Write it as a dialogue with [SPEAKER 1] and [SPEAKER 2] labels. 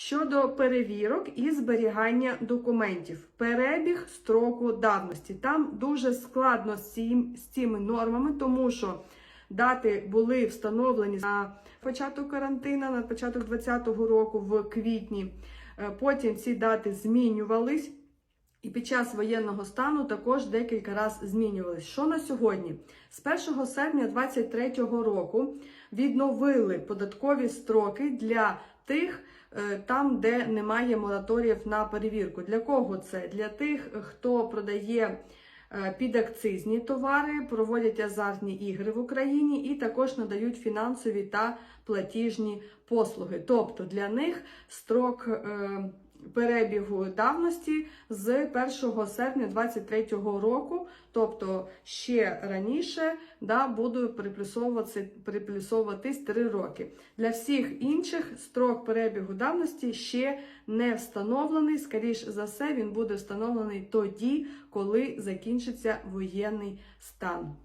[SPEAKER 1] Щодо перевірок і зберігання документів, перебіг строку давності. Там дуже складно з, цим, з цими нормами, тому що дати були встановлені на початок карантину, на початок 2020 року в квітні. Е, Потім ці дати змінювались. І під час воєнного стану також декілька разів змінювались. Що на сьогодні? З 1 серпня 2023 року відновили податкові строки для тих, е, там, де немає мораторіїв на перевірку. Для кого це? Для тих, хто продає е, підакцизні товари, проводять азартні ігри в Україні і також надають фінансові та платіжні послуги. Тобто для них строк. Перебігу давності з 1 серпня 2023 року, тобто ще раніше, да, буду приплюсовуватись 3 роки. Для всіх інших строк перебігу давності ще не встановлений. Скоріш за все, він буде встановлений тоді, коли закінчиться воєнний стан.